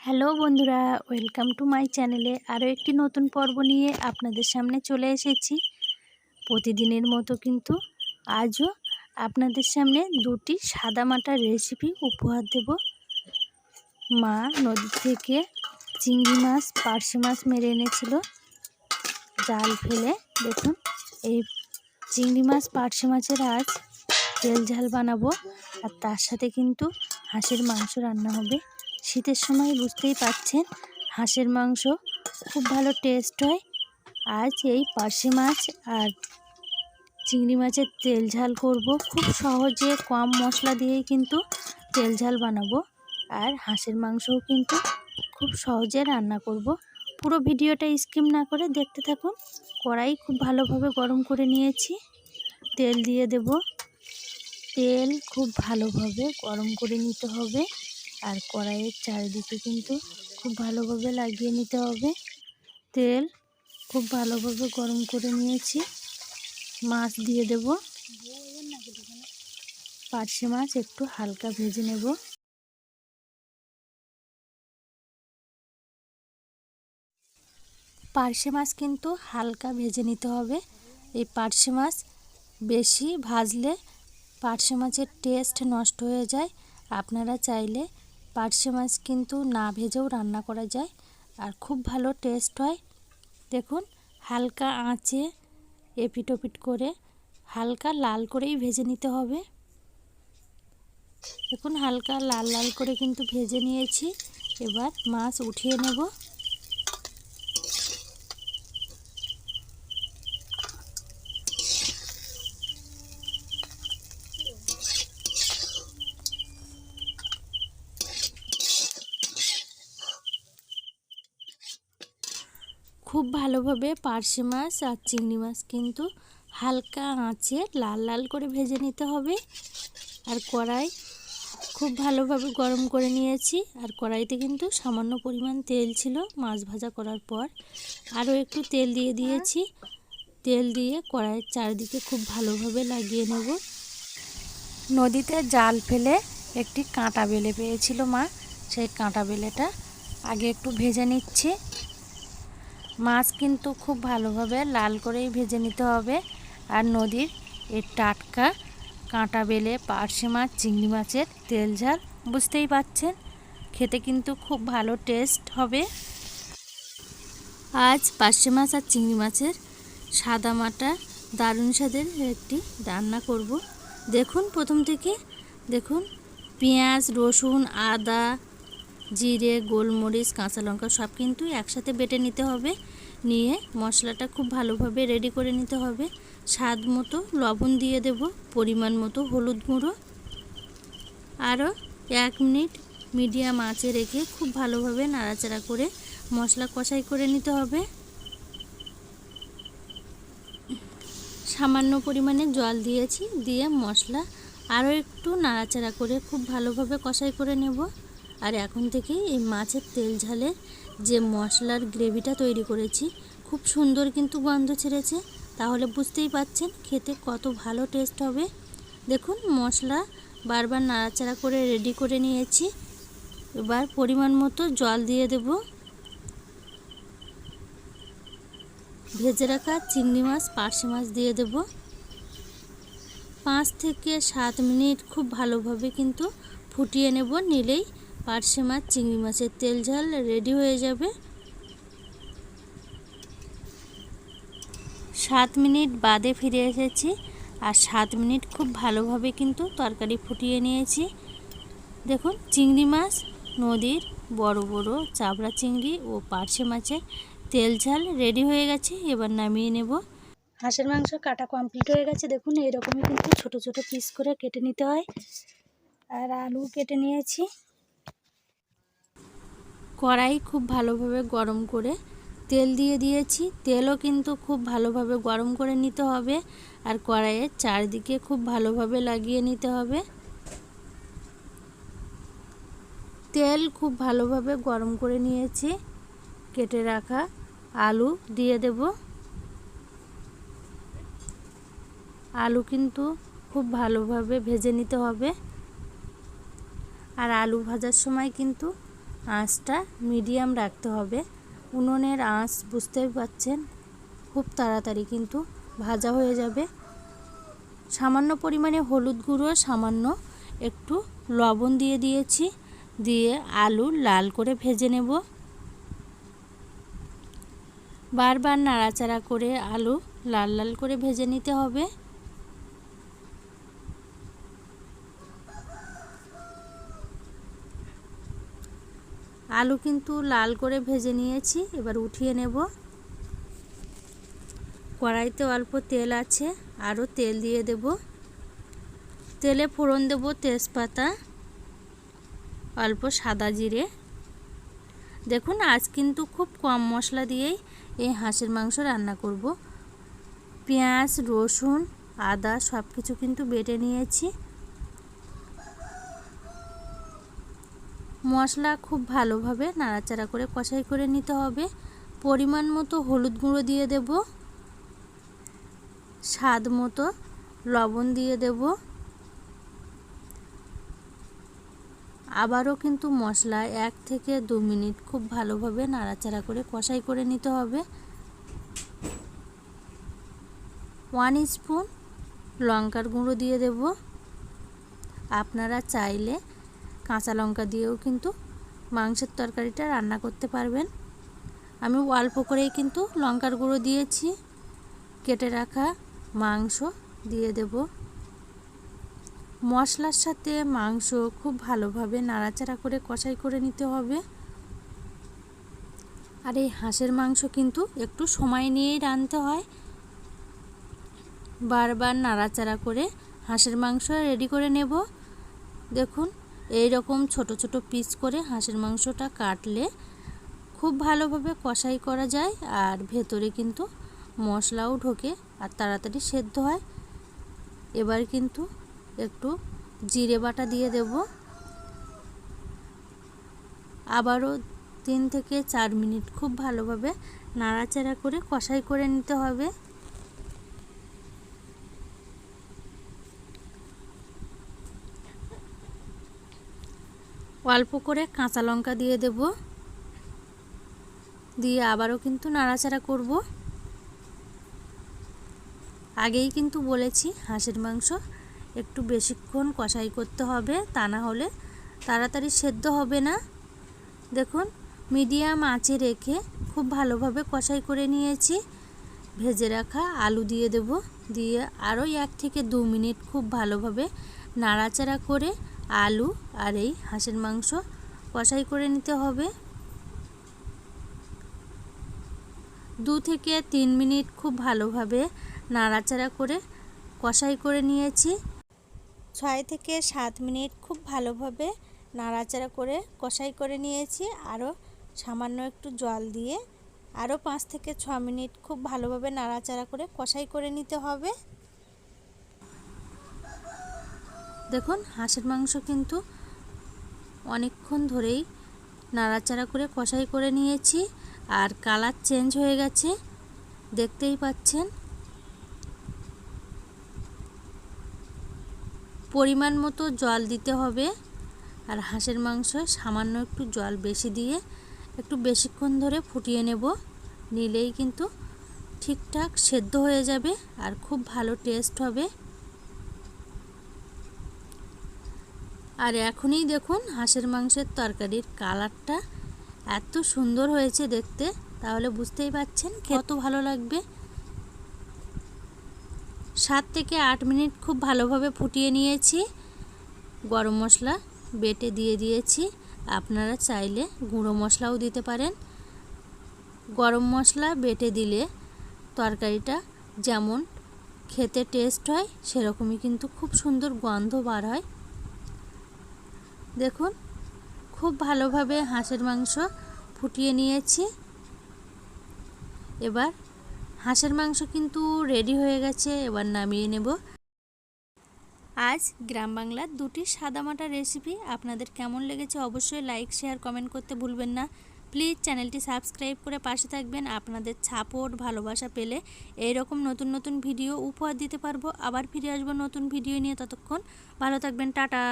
Hello বন্ধুরা, welcome to my চ্যানেলে আরও একটি নতুন পর্ব নিয়ে আপনাদের সামনে চলে এসেছি। প্রতিদিনের মতো কিন্তু আজও আপনাদের সামনে দুটি সাদামাটা রেসিপি উপহার দেব। মা নদী থেকে চিংড়ি মাছ, পার্শে মাছ মেরে এনেছিল। জাল ফেলে, দেখুন, এই চিংড়ি মাছ, পার্শে মাছের আজ তেল ঝাল বানাবো। আর তার সাথে কিন্তু হাঁসের মাংস রান্না হবে। শীতের সময় বুঝতেই পাচ্ছেন হাঁসের মাংস খুব ভালো টেস্ট হয়। আজ এই পার্শে মাছ আর চিংড়ি মাছের তেল ঝাল করব। খুব সহজে কম মশলা দিয়েই কিন্তু তেল ঝাল বানাবো। আর হাঁসের মাংসও কিন্তু খুব সহজে রান্না করব। পুরো ভিডিওটা স্কিম না করে দেখতে থাকুন। কড়াই খুব ভালোভাবে গরম করে নিয়েছি। তেল দিয়ে দেব। তেল খুব ভালোভাবে গরম করে নিতে হবে। আর কড়াইয়ের চারিদিকে কিন্তু খুব ভালোভাবে লাগিয়ে নিতে হবে। তেল খুব ভালোভাবে গরম করে নিয়েছি। মাছ দিয়ে দেব। পার্শে মাছ একটু হালকা ভেজে নেব। পার্শে মাছ কিন্তু হালকা ভেজে নিতে হবে। এই পার্শে মাছ বেশি ভাজলে পার্শে মাছের টেস্ট নষ্ট হয়ে যায়। আপনারা চাইলে পার্শে মাছ কিন্তু না ভেজেও রান্না করা যায় আর খুব ভালো টেস্ট হয়। দেখুন, হালকা আঁচে এপিটোপিট করে হালকা লাল করেই ভেজে নিতে হবে। দেখুন, হালকা লাল লাল করে কিন্তু ভেজে নিয়েছি। এবার মাছ উঠিয়ে নেব। খুব ভালোভাবে পার্শে মাছ আর চিংড়ি মাছ কিন্তু হালকা আঁচে লাল লাল করে ভেজে নিতে হবে। আর কড়াই খুব ভালোভাবে গরম করে নিয়েছি। আর কড়াইতে কিন্তু সামান্য পরিমাণ তেল ছিল মাছ ভাজা করার পর। আরও একটু তেল দিয়ে দিয়েছি। তেল দিয়ে কড়াইয়ের চারিদিকে খুব ভালোভাবে লাগিয়ে নেব। নদীতে জাল ফেলে একটি কাঁটা বেলে পেয়েছিল মা। সেই কাঁটা বেলেটা আগে একটু ভেজে নিচ্ছি। মাছ কিন্তু খুব ভালোভাবে লাল করেই ভেজে নিতে হবে। আর নদীর এই টাটকা কাঁটা বেলে পার্শে মাছ, চিংড়ি মাছের তেল ঝাল বুঝতেই পাচ্ছেন। খেতে কিন্তু খুব ভালো টেস্ট হবে। আজ পার্শে মাছ আর চিংড়ি মাছের সাদা মাটা দারুণ স্বাদের একটি রান্না করব। দেখুন প্রথম থেকে, দেখুন পেঁয়াজ, রসুন, আদা জিরে, গোলমরিচ, কাঁচা লঙ্কা সব কিন্তু একসাথে বেটে নিতে হবে। নিয়ে মশলাটা খুব ভালোভাবে রেডি করে নিতে হবে। স্বাদ মতো লবণ দিয়ে দেব, পরিমাণ মতো হলুদ গুঁড়ো। আরও এক মিনিট মিডিয়াম আঁচে রেখে খুব ভালোভাবে নাড়াচাড়া করে মশলা কষাই করে নিতে হবে। সামান্য পরিমাণে জল দিয়েছি, দিয়ে মশলা আরও একটু নাড়াচাড়া করে খুব ভালোভাবে কষাই করে নেব। আর এখন থেকে এই মাছের তেল ঝালে যে মশলার গ্রেভিটা তৈরি করেছি, খুব সুন্দর কিন্তু গন্ধ ছেড়েছে। তাহলে বুঝতেই পাচ্ছেন খেতে কত ভালো টেস্ট হবে। দেখুন, মশলা বারবার নাড়াচাড়া করে রেডি করে নিয়েছি। এবার পরিমাণ মতো জল দিয়ে দেব। ভেজে রাখা চিংড়ি মাছ, পার্শে মাছ দিয়ে দেব। পাঁচ থেকে সাত মিনিট খুব ভালোভাবে কিন্তু ফুটিয়ে নেব নিলেই পার্শে মাছ, চিংড়ি মাছের তেল, ঝাল, রেডি হয়ে যাবে। সাত মিনিট বাদে ফিরে এসেছি আর সাত মিনিট খুব ভালোভাবে কিন্তু তরকারি ফুটিয়ে নিয়েছি। দেখুন, চিংড়ি মাছ, নদীর বড় বড় চাবড়া চিংড়ি ও পার্শে মাছের তেল, ঝাল রেডি হয়ে গেছে, এবার নামিয়ে নেব। হাঁসের মাংস কাটা কমপ্লিট হয়ে গেছে। দেখুন, এইরকমই কিন্তু ছোট ছোট পিস করে কেটে নিতে হয়। আর আলু কেটে নিয়েছি। কড়াই খুব ভালোভাবে গরম করে তেল দিয়ে দিয়েছি। তেলও কিন্তু খুব ভালোভাবে গরম করে নিতে হবে আর কড়াইয়ের চারদিকে খুব ভালোভাবে লাগিয়ে নিতে হবে। তেল খুব ভালোভাবে গরম করে নিয়েছি। কেটে রাখা আলু দিয়ে দেব। আলু কিন্তু খুব ভালোভাবে ভেজে নিতে হবে। আর আলু ভাজার সময় কিন্তু আঁচটা মিডিয়াম রাখতে হবে। উনুনের আঁচ বুঝতেই পাচ্ছেন, খুব তাড়াতাড়ি কিন্তু ভাজা হয়ে যাবে। সামান্য পরিমাণে হলুদ গুঁড়ো, সামান্য একটু লবণ দিয়ে দিয়েছি, দিয়ে আলু লাল করে ভেজে নেব। বারবার নাড়াচাড়া করে আলু লাল লাল করে ভেজে নিতে হবে। আলু কিন্তু লাল করে ভেজে নিয়েছি, এবার উঠিয়ে নেব। কড়াইতে অল্প তেল আছে, আরও তেল দিয়ে দেব। তেলে ফোড়ন দেব তেজপাতা, অল্প সাদা জিরে। দেখুন, আজ কিন্তু খুব কম মশলা দিয়েই এই হাঁসের মাংস রান্না করব। পেঁয়াজ, রসুন, আদা সব কিছু কিন্তু বেটে নিয়েছি। মশলা খুব ভালোভাবে নাড়াচাড়া করে কষাই করে নিতে হবে। পরিমাণ মতো হলুদ গুঁড়ো দিয়ে দেব। স্বাদ মতো লবণ দিয়ে দেব। আবারও কিন্তু মশলা এক থেকে দু মিনিট খুব ভালোভাবে নাড়াচাড়া করে কষাই করে নিতে হবে। ওয়ান স্পুন লঙ্কার গুঁড়ো দিয়ে দেব। আপনারা চাইলে কাঁচা লঙ্কা দিয়েও কিন্তু মাংসের তরকারিটা রান্না করতে পারবেন। আমি অল্প করেই কিন্তু লঙ্কার গুঁড়ো দিয়েছি। কেটে রাখা মাংস দিয়ে দেব। মশলার সাথে মাংস খুব ভালোভাবে নাড়াচাড়া করে কষাই করে নিতে হবে। আর এই হাঁসের মাংস কিন্তু একটু সময় নিয়েই রাঁধতে হয়। বারবার নাড়াচাড়া করে হাঁসের মাংস রেডি করে নেব। দেখুন এই রকম ছোট ছোট পিস করে হাঁসের মাংসটা কাটলে খুব ভালোভাবে কষাই করা যায় আর ভেতরে কিন্তু মশলাও ঢোকে আর তাড়াতাড়ি সেদ্ধ হয়। এবার কিন্তু একটু জিরে বাটা দিয়ে দেব। আবারও তিন থেকে চার মিনিট খুব ভালোভাবে নাড়াচাড়া করে কষাই করে নিতে হবে। অল্প করে কাঁচা লঙ্কা দিয়ে দেব। দিয়ে আবারও কিন্তু নাড়াচাড়া করব। আগেই কিন্তু বলেছি হাঁসের মাংস একটু বেশিক্ষণ কষাই করতে হবে, তা না হলে তাড়াতাড়ি সেদ্ধ হবে না। দেখুন, মিডিয়াম আঁচে রেখে খুব ভালোভাবে কষাই করে নিয়েছি। ভেজে রাখা আলু দিয়ে দেব। দিয়ে আরও এক থেকে দু মিনিট খুব ভালোভাবে নাড়াচাড়া করে আলু আর এই হাঁসের মাংস কষাই করে নিতে হবে। দু থেকে তিন মিনিট খুব ভালোভাবে নাড়াচাড়া করে কষাই করে নিয়েছি। ছয় থেকে সাত মিনিট খুব ভালোভাবে নাড়াচাড়া করে কষাই করে নিয়েছি। আরও সামান্য একটু জল দিয়ে আরও পাঁচ থেকে ছ মিনিট খুব ভালোভাবে নাড়াচাড়া করে কষাই করে নিতে হবে। দেখুন, হাঁসের মাংস কিন্তু অনেকক্ষণ ধরেই নাড়াচাড়া করে, কষাই করে নিয়েছি আর কালার চেঞ্জ হয়ে গেছে। দেখতেই পাচ্ছেন। পরিমাণ মতো জল দিতে হবে আর হাঁসের মাংস সামান্য একটু জল বেশি দিয়ে একটু বেশিক্ষণ ধরে ফুটিয়ে নেব। নিলেই কিন্তু ঠিকঠাক সেদ্ধ হয়ে যাবে আর খুব ভালো টেস্ট হবে। আর এখনই দেখুন হাঁসের মাংসের তরকারির কালারটা এত সুন্দর হয়েছে দেখতে, তাহলে বুঝতেই পাচ্ছেন কত ভালো লাগবে। সাত থেকে আট মিনিট খুব ভালোভাবে ফুটিয়ে নিয়েছি। গরম মশলা বেটে দিয়ে দিয়েছি। আপনারা চাইলে গুঁড়ো মশলাও দিতে পারেন। গরম মশলা বেটে দিলে তরকারিটা যেমন খেতে টেস্ট হয়, সেরকমই কিন্তু খুব সুন্দর গন্ধ বার হয়। দেখুন, খুব ভালোভাবে হাঁসের মাংস ফুটিয়ে নিয়েছি। এবার হাঁসের মাংস কিন্তু রেডি হয়ে গেছে, এবার নামিয়ে নেব। আজ গ্রাম বাংলার দুটি সাদামাটা রেসিপি আপনাদের কেমন লেগেছে অবশ্যই লাইক শেয়ার কমেন্ট করতে ভুলবেন না। প্লিজ চ্যানেলটি সাবস্ক্রাইব করে পাশে থাকবেন, আপনাদের সাপোর্ট ভালোবাসা পেলে এই রকম নতুন নতুন ভিডিও উপহার দিতে পারব। আবার ফিরে আসব নতুন ভিডিও নিয়ে, ততক্ষণ ভালো থাকবেন, টাটা।